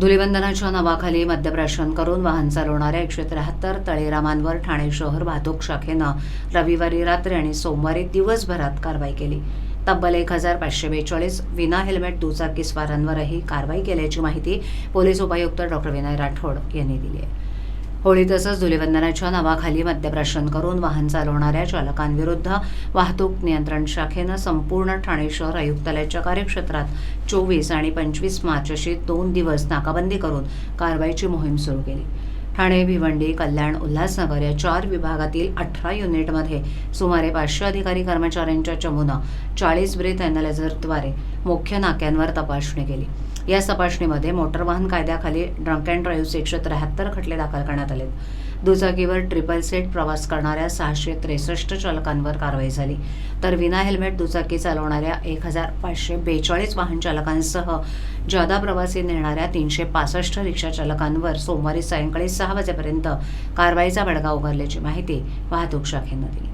धुलिवंदनाच्या नावाखाली मद्यप्राशन करून वाहन चालवणाऱ्या एकशे त्र्याहत्तर तळेरामांवर ठाणे शहर वाहतूक शाखेनं रविवारी रात्री आणि सोमवारी दिवसभरात कारवाई केली. तब्बल एक हजार पाचशे बेचाळीस विना हेल्मेट दुचाकी स्वारांवरही कारवाई केल्याची माहिती पोलीस उपायुक्त डॉक्टर विनय राठोड यांनी दिली आहे. होळी तसंच धुलिवंदनाच्या नावाखाली मद्यप्राशन करून वाहन चालवणाऱ्या चालकांविरुद्ध वाहतूक नियंत्रण शाखेनं संपूर्ण ठाणे शहर आयुक्तालयाच्या कार्यक्षेत्रात चोवीस आणि पंचवीस मार्च अशी दोन दिवस नाकाबंदी करून कारवाईची मोहीम सुरू केली. ठाणे भिवंडी कल्याण उल्हासनगर या चार विभागातील अठरा युनिटमध्ये सुमारे पाचशे अधिकारी कर्मचाऱ्यांच्या चमूनं चाळीस ब्रेथ अॅनालायझरद्वारे मुख्य नाक्यांवर तपासणी केली. या तपासणीमध्ये मोटर वाहन कायद्याखाली ड्रंक अँड ड्राईव्हचे एकशे त्र्याहत्तर खटले दाखल करण्यात आले दुचाकीवर ट्रिपल सेट प्रवास करणाऱ्या सहाशे त्रेसष्ट चालकांवर कारवाई झाली. तर विना हेल्मेट दुचाकी चालवणाऱ्या एक हजार पाचशे बेचाळीस वाहन चालकांसह जादा प्रवासी नेणाऱ्या तीनशे पासष्ट रिक्षा चालकांवर सोमवारी सायंकाळी सहा वाजेपर्यंत कारवाईचा बडगा उघडल्याची माहिती वाहतूक शाखेनं दिली.